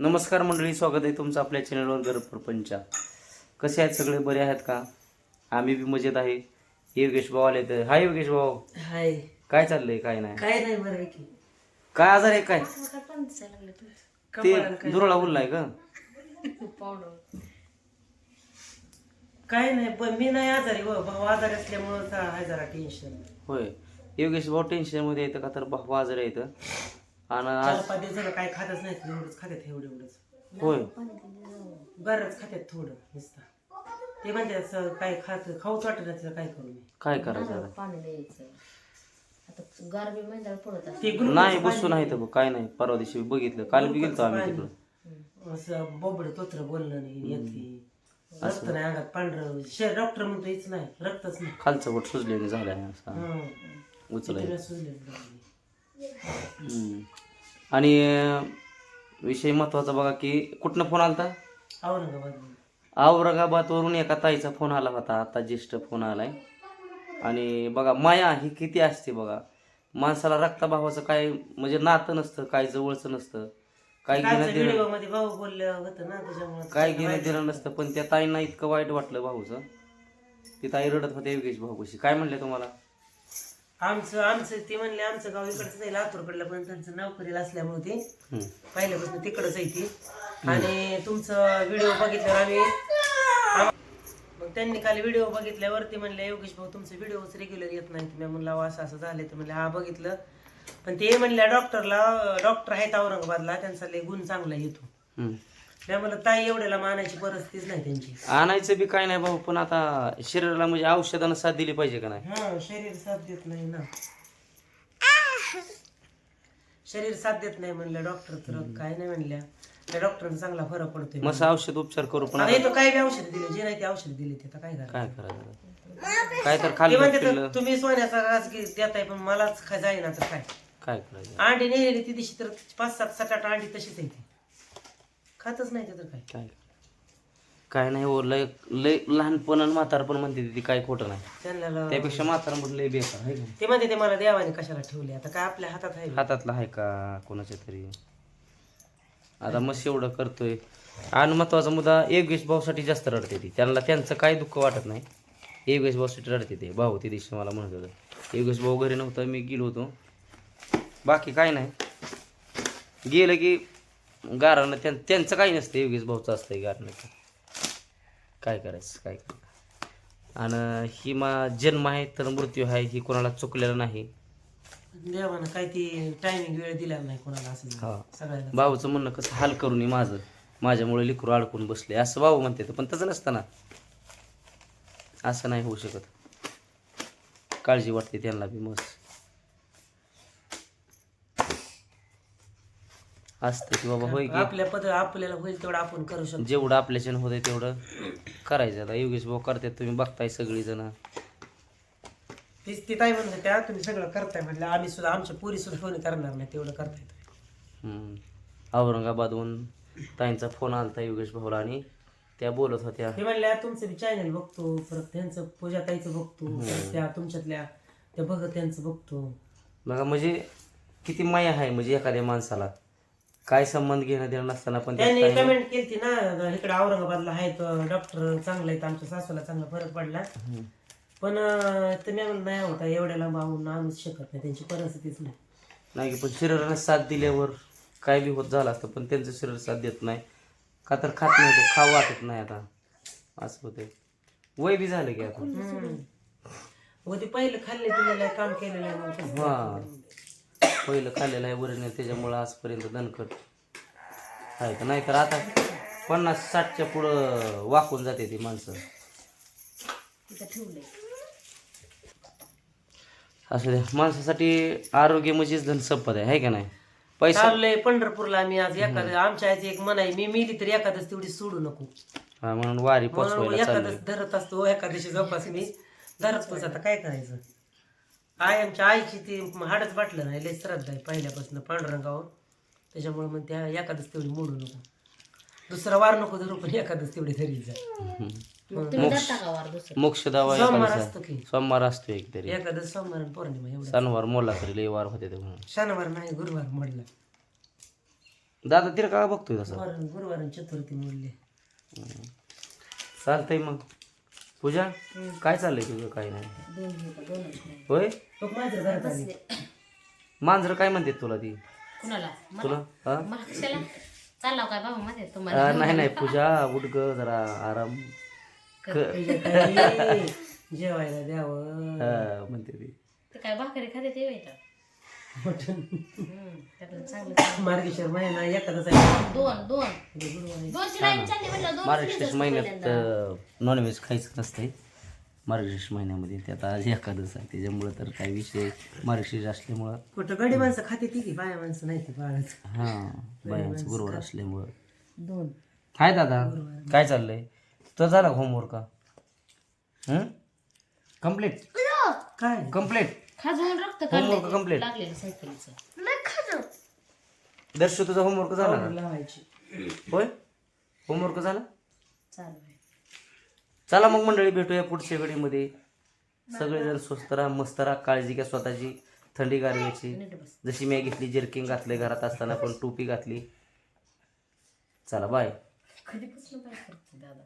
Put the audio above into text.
नमस्कार मंडळी स्वागत आहे तुमचं आपल्या चॅनलवर गरज प्रपंचा कसे आहेत सगळे? बरे आहेत का? आम्ही बी मजेत आहे. योगेश भाऊ आले तर. हाय योगेश भाऊ. हाय. काय चाललंय? काय नाही. काय नाही बरं आहे की. काय आजार आहे? काय? ते दुरळा उरलाय का? काय नाही पण मी नाही आजारी हो. भाऊ आजारी असल्यामुळं आहे जरा टेन्शन होय. योगेश भाऊ टेन्शनमध्ये येतं का? तर भाऊ आजार येतं आणि चार आज पाच दिवस झालं काय खातच नाही एवढंच खात्यात एवढं एवढंच. होय. बरंच खात्यात थोडं नुसतं. ते म्हणते असं काय खात खाऊच वाटत नाही काय करू मी. काय करायचं आता? पाणी द्यायचं. आता गारबी महिन्याला पडत ते ग्लुकोज नाही बसून आहे तर काय नाही परवा दिवशी बघितलं काल बी गेलतो आम्ही तिकडं. असं बोबड तोत्र बोलणं नाही येते रक्त नाही अंगात पांढरं. शे डॉक्टर म्हणतो हेच नाही रक्तच नाही. खालचं बोट सुजलेलं झालंय असं. हं. उचलाय सुजलेलं लागलं. हम्म. आणि विषय महत्त्वाचा बघा की कुठनं फोन आलता? औरंगाबाद औरंगाबादवरून एका ताईचा फोन आला होता. आता ज्येष्ठ फोन आलाय. आणि बघा माया ही किती असते बघा. माणसाला रक्ताभावाचं काय म्हणजे नातं नसतं काय जवळचं नसतं. काय घेणं देणं व्हिडिओमध्ये भाऊ बोललं होतं ना त्याच्यामुळे काय घेणं देणं नसतं पण त्या ताईंना इतकं वाईट वाटलं भाऊचं. ती ताई रडत होते योगेश भाऊ कशी काय म्हणले तुम्हाला? आमचं आमचं ते म्हणले आमचं गाव इकडचं आहे लातूरकडलं पण त्यांचं नोकरीला असल्यामुळे ते. पहिल्यापासून तिकडच आहे ती. आणि तुमचं व्हिडिओ बघितल्यावर आम्ही आम- मग त्यांनी काल व्हिडिओ बघितल्यावर ते म्हणले योगेश भाऊ तुमचे व्हिडिओच रेग्युलर येत नाही मी म्हणलं असं असं झालं तर म्हणले हा बघितलं. पण ते म्हणल्या डॉक्टरला डॉक्टर आहेत औरंगाबादला. त्यांचा लय गुण चांगला येतो म्हणलं ताई एवढ्याला मानायची परिस्थितीच नाही त्यांची. आणायचं बी काय नाही भाऊ पण आता शरीराला म्हणजे औषधानं साथ दिली पाहिजे का नाही? हा शरीर साथ देत नाही ना. शरीर साथ देत नाही म्हणलं डॉक्टर तर काय नाही म्हणल्या. त्या डॉक्टरने चांगला फरक पडतोय मस्त औषध उपचार करू पण आता इथं काय बी औषध दिले जे नाही ते औषध दिले ते आता काय करायचं? काय करायचं? काय तर ते खाल्लं म्हणते तर तुम्ही सोन्याचा राज देताय पण मलाच काय जाईना तर काय? काय करायचं? अंडी नेलेली ती दिवशी तर पाच सात सात आठ अंडी तशीच आहे ती. खातच नाही ते तर काय. काय? काय नाही हो लय लय लहानपण आणि म्हातारपण म्हणते ती काय खोटं नाही. त्यांना त्यापेक्षा म्हातारा म्हणून लय बेकार आहे का? नाही? ते म्हणते ते मला देवाने कशाला ठेवले? आता काय आपल्या हातात आहे हातातला आहे का कोणाच्या तरी? आता मस्त एवढं करतोय. आणि महत्त्वाचा मुद्दा योगेश भाऊसाठी जास्त रडते ती. त्यांना त्यांचं काय दुःख वाटत नाही. योगेश भाऊसाठी रडते ते. भाऊ ते दिवशी मला म्हणत होतं. योगेश भाऊ घरी नव्हता मी गेलो होतो. बाकी काय नाही. गेलं की गारानं त्यां त्यांचं काही नसतं योगेश भाऊचं असतंय गारणं. काय करायचं काय आणि ही मा जन्म आहे तर मृत्यू आहे ही कोणाला चुकलेला नाही. देवानं काय ती टायमिंग वेळ दिला नाही कोणाला असं. हा. भाऊचं म्हणणं कसं हाल करून माझं. माझ्यामुळे लिकरू अडकून बसले. असं भाऊ म्हणते तर, पण तसं नसतं ना असं नाही होऊ शकत. काळजी वाटते त्यांना बी मस्त. असतं की बाबा होय की आपल्या पद आपल्याला होईल तेवढं आपण करू शकतो. जेवढं आपल्याच्यानं होतंय तेवढं करायचं. आता योगेश भाऊ करतात तुम्ही बघताय सगळीजण. तीच ती ताई म्हणते त्या तुम्ही सगळं करताय म्हटलं आम्ही सुद्धा आमच्या पुरी सुद्धा कोणी करणार नाही तेवढं करताय तुम्ही. हम्म. औरंगाबादहून ताईंचा फोन आलता योगेश भाऊला आणि त्या बोलत होत्या. ते म्हणल्या तुमचं चॅनल बघतो परत त्यांचं पूजा ताईचं बघतो परत त्या तुमच्यातल्या त्या भगत त्यांचं बघतो. बघा म्हणजे किती माया आहे म्हणजे एखाद्या माणसाला. काय संबंध घेणं देणं नसताना पण त्यात त्यांनी काही- कमेंट केली ना इकडे औरंगाबादला आहेत डॉक्टर चांगले आहेत आमच्या सासूला चांगला फरक पडला. हम्म. पण अं, ते मी म्हणलं नाही होता एवढ्या लांब आणून आणूच शकत नाही त्यांची परिस्थितीच नाही. नाही की पण शरीरानं साथ दिल्यावर काय बी होत झालं असतं पण त्यांचं शरीर साथ देत नाही. का तर खात नाही ते खाऊ वाटत नाही आता. असं होते वय बी झालं की आता. हम्म. ते पहिलं खाल्ले दिलेलं काम केलेलं आहे मग कसं हा पहिलं खाल्लेलं आहे नाही त्याच्यामुळं आजपर्यंत दणकट आहे का? नाही तर आता पन्नास साठच्या पुढं वाकून जाते ती माणसं. असं द्या माणसासाठी आरोग्य म्हणजेच धन संपद आहे है का नाही? पैसा चाललंय पंढरपूरला आम्ही आज एखादं आमच्या आईची एक मन आहे मी मेली तर एखादच तेवढी सोडू नको. हा, म्हणून वारी म्हणून पोचवायला एखादच धरत असतो एखाद्याशी जोपास मी धरतोच आता काय करायचं? आई आमच्या आईची ती हाडच बाटलं नाही लय श्रद्धा आहे पहिल्यापासून पांडुरंगावर. त्याच्यामुळे मग त्या एखादच तेवढी मोडू नको. दुसरा वार नको धरू पण एखादच तेवढी धरी जा. मग तुम्ही जाता का वार दुसरं? मोक्ष दावा सोमवार असतो की. सोमवार असतो एक तरी. एखादं सोमवार आणि पौर्णिमा एवढं सणवार मोला तरी लय वार होते ते म्हणून. शनिवार नाही गुरुवार मोडला. दादा तिला का बघतोय तसं. गुरुवार गुरुवार आणि चतुर्थी मोडली. चालतंय मग. पूजा काय चाललंय तुझं? काय नाही. दोन घेऊ का दोनच नाही होय? मांजर काय म्हणते तुला ती? कुणाला? तुला? हा? मला कशाला? चालला काय बाबा मध्ये आ, तुम्हाला नाही नाही पूजा उठ ग जरा आराम जेवायला द्यावं. हा, म्हणते ती. ते काय भाकरी खाते ते वेळेला मटण त्यातलं चांगलं मार्गेश्वर महिना एखादाच आहे दोन दोन. उद्या गुरुवार. आहे. दोनची लाईन चालली म्हणलं दोन मार्गशीर्ष महिन्यात नॉनव्हेज खायचं नसतंय. मार्गशीर्ष महिन्यामध्ये त्यात आज एखादच आहे त्याच्यामुळं तर काही विषय मार्गशीर्ष असल्यामुळं कुठं गडी माणसं खाते ती की बाया माणसं नाही ती बाळच. हां बायांचं गुरुवार असल्यामुळं. दोन. हाय दादा काय चाललंय? तर झाला होमवर्क का? कंप्लीट काय? कंप्लीट खाजवून रक्त होमवर्क काढलं कंप्लीट लागलेलं सायकलीचं. दर्शू तुझा होमवर्क झाला लावायची. होय? होमवर्क झाला? चालू आहे. चला मग मंडळी भेटूया पुढच्या वेळेमध्ये. सगळेजण स्वस्त राहा मस्त राहा. काळजी घ्या स्वतःची. थंडी गारव्याची. नीट बस. जशी मी घेतली जर्किंग घातले घरात असताना पण टोपी घातली. चला बाय कधीपासून काय करते दादा?